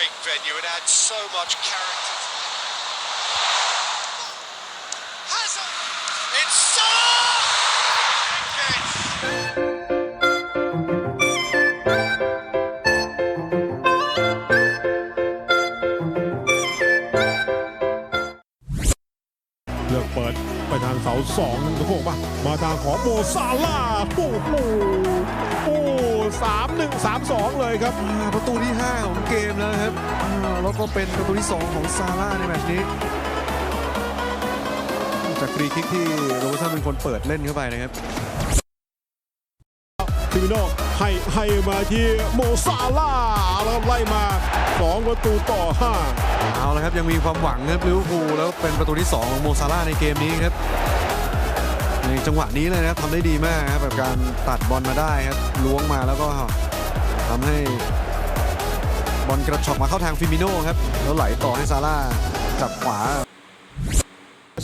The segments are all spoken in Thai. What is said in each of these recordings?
great venue. It adds so much character. Hazard! It's Salah! Again. เลือกเปิดไปทางเสาสองกระโปงมามาทางของโมซาลาห์โอ้โหโอ้ สามหนึ่งสามสองเลยครับอ่าประตูที่ 5 ของเกมแล้วนะครับอ่าแล้วก็เป็นประตูที่ 2 ของซาร่าในแมตช์นี้จากฟรีคิกที่โรเบร์ตสันเป็นคนเปิดเล่นเข้าไปนะครับฟิมิโนให้ให้มาที่โมซาลาห์แล้วไล่มาสองประตูต่อห้าเอาละครับ ยังมีความหวังครับลิเวอร์พูลแล้วเป็นประตูที่ 2 ของโมซาร่าห์ในเกมนี้ครับ ในจังหวะนี้เลยนะครับทำได้ดีมากครับแบบการตัดบอลมาได้ครับล้วงมาแล้วก็ทำให้บอลกระชอกมาเข้าทางฟิมิโน่ครับแล้วไหลต่อให้ซาร่าห์จับขวา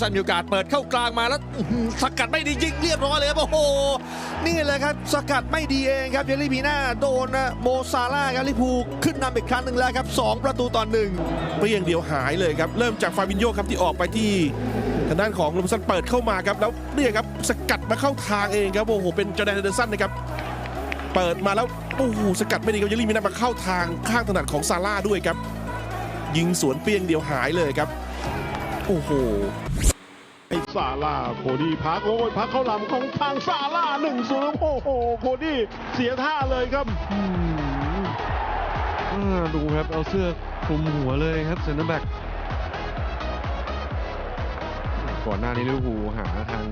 สันมีโอกาสเปิดเข้ากลางมาแล้วอื้อหือสกัดไม่ดียิงเรียบร้อยเลยครับโอ้โหนี่แหละครับสกัดไม่ดีเองครับเยลลี่พีน่าโดนนะโมซาร่าห์ครับลิเวอร์พูลขึ้นนำอีกครั้งหนึ่งแล้วครับ 2 ประตูต่อหนึ่งเปรี้ยงเดียวหายเลยครับ เริ่มจากฟาบินโยครับที่ออกไปที่ ทางด้านของลูมสันเปิดเข้ามาครับแล้วเนี่ยครับสกัดมาเข้าทางเองครับโอ้โหเป็นจอร์แดนเดอร์สันนะครับเปิดมาแล้วโอ้โหสกัดไม่ดีครับเยลลี่มินามาเข้าทางข้างถนัดของซาร่าด้วยครับ ยิงสวนเปรี้ยงเดียวหายเลยครับโอ้โหไอ้ซาลาห์โคดี้พักโอ้ยพักเข้าลำของทางซาลาหนึ่งศูนย์โอ้โหโคดี้เสียท่าเลยครับอืมอ่าดูครับเอาเสื้อคลุมหัวเลยครับเซนเตอร์แบ็ก ก่อนหน้านี้ลิเวอร์พูลหาทาง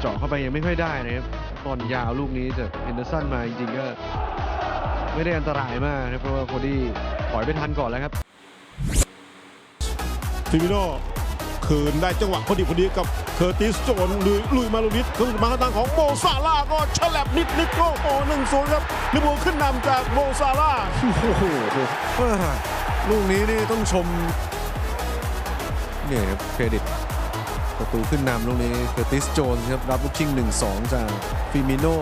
เจาะเข้าไปยังไม่ค่อยได้นะครับบอลยาวลูกนี้จากเฮนเดอร์สันมาจริงๆก็ไม่ได้อันตรายมากนะครับเพราะว่าโคดี้ถอยไปทันก่อนแล้วครับฟิมิโนคืนได้จังหวะพอดีพอดีกับเคอร์ติสโจนลุยลุยมาลูนิดขึ้นมาทางของโมซาลาห์ก็ฉลับนิดนิดโอ้โหหนึ่งศูนย์ครับลิเวอร์พูลขึ้นนำจากโมซาลาห์โอ้โหว่าลูกนี้นี่ต้องชมเนี่ยครับเครดิต ประตูขึ้นนำลูกนี้เคอร์ติสโจนครับรับลูกชิง 1-2 จากฟิมิโน่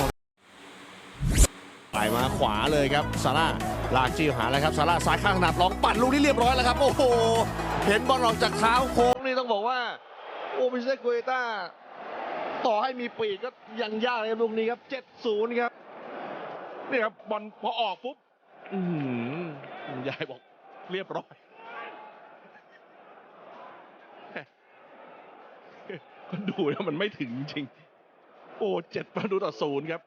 ไปมาขวาเลยครับซาร่าลากจี้หาแล้วครับซาร่าซ้ายข้างถนัดลองปั่นลูกนี้เรียบร้อยแล้วครับ โอ้โห เห็นบอลออกจากเท้าโค้งนี่ต้องบอกว่า โอ้มิเซกุเอต้าต่อให้มีปีกก็ยังยากเลยครับลูกนี้ครับ 7-0 ครับนี่ครับบอลพอออกปุ๊บอือหือยายบอกเรียบร้อย ก็ดูแล้วมันไม่ถึงจริงๆโอ้เจ็ดประตูต่อศูนย์ครับ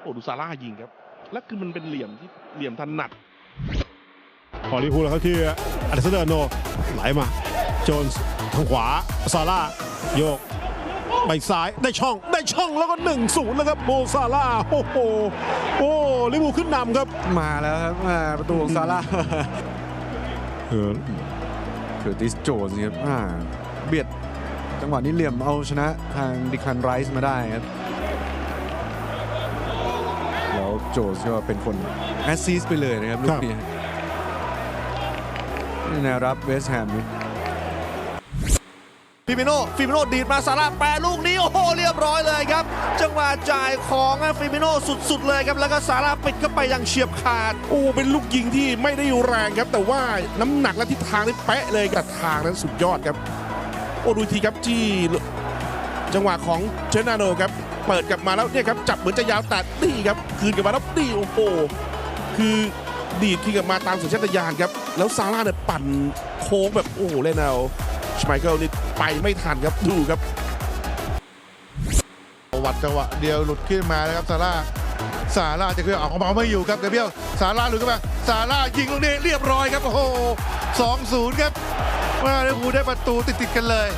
โอ้ดูซาร่ายิงครับ แล้วคือมันเป็นเหลี่ยมที่เหลี่ยมถนัดพอลิเวอร์พูลแล้วครับที่อเดสเดอร์โนไหลมา โจนส์ทางขวาซาร่าห์โยกไปซ้ายได้ช่องได้ช่องแล้วก็หนึ่งศูนย์แล้วครับโมซาร่าห์โอ้โหโอ้ลิเวอร์พูลขึ้นนำครับมาแล้วครับอ่าประตูของซาร่าห์เออเคอร์ติสโจนส์ครับอ่าเบียด จังหวะนี้เหลี่ยมเอาชนะทางดิคันไรส์มาได้ครับแล้วโจนส์ก็เป็นคนแอสซิสต์ไปเลยนะครับลูกนี้นี่แนวรับเวสต์แฮมนี่ฟิมิโน่ฟิมิโน่ดีดมาซาร่าแปรลูกนี้ โอ้โห เรียบร้อยเลยครับ จังหวะจ่ายของฟิมิโน่สุดๆเลยครับ แล้วก็ซาร่าปิดเข้าไปอย่างเฉียบขาด โอ้ เป็นลูกยิงที่ไม่ได้แรงครับ แต่ว่าน้ำหนักและทิศทางนี่เป๊ะเลยกับทางนั้นสุดยอดครับ โอ้ดูทีครับที่จังหวะของเชนาโนครับ เปิดกลับมาแล้วเนี่ยครับจับเหมือนจะยาวแต่นี่ครับ คืนกลับมาแล้วนี่โอ้โหคือดีดคืนกลับมาตามสัญชาตญาณครับ แล้วซาร่าเนี่ยปั่นโค้งแบบโอ้โหเล่นเอาชไมเคิลนี่ไปไม่ทันครับดูครับวัดจังหวะเดียวหลุดขึ้นมานะครับซาร่าซาร่าจะเคลื่อนออกมาไม่อยู่ครับเกเบียลซาร่าหลุดขึ้นมาซาร่ายิงลูกนี้เรียบร้อยครับโอ้โหสองศูนย์ครับ มาลิเวอร์พูลได้ประตูติดๆกันเลย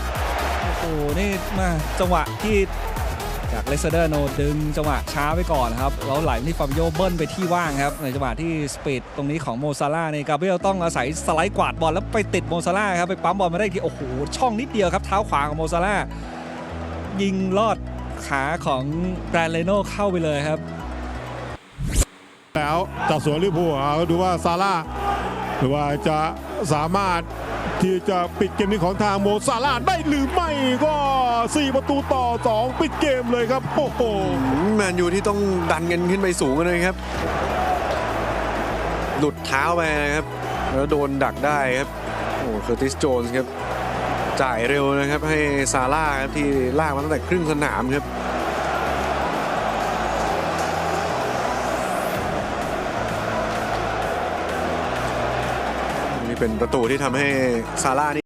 โอ้โห นี่มาจังหวะที่จากเลสเดอร์โนดึงจังหวะช้าไปก่อนครับ แล้วไหลมาที่ฟาบิโยเบิ้ลไปที่ว่างครับ ในจังหวะที่สปีดตรงนี้ของโมซาร่าในกาเบรียลต้องอาศัยสไลด์กวาดบอลแล้วไปติดโมซาร่าครับ ไปปั๊มบอลมาได้ทีโอ้โห ช่องนิดเดียวครับ เท้าขวาของโมซาร่ายิงลอดขาของแบรนเลโนเข้าไปเลยครับ แล้วจากสวนลิเวอร์พูลอะก็ดูว่าซาร่าหรือว่าจะสามารถ ที่จะปิดเกมนี้ของทางโมซาลาได้หรือไม่ก็ 4 ประตูต่อ 2 ปิดเกมเลยครับโอ้โหแมนยูที่ต้องดันเงินขึ้นไปสูงเลยครับ หลุดเท้าไปครับ แล้วโดนดักได้ครับโอ้เคอร์ติสโจนส์ครับ จ่ายเร็วนะครับให้ซาลาครับที่ลากมาตั้งแต่ครึ่งสนามครับ เป็นประตูที่ทำให้ซาร่านี่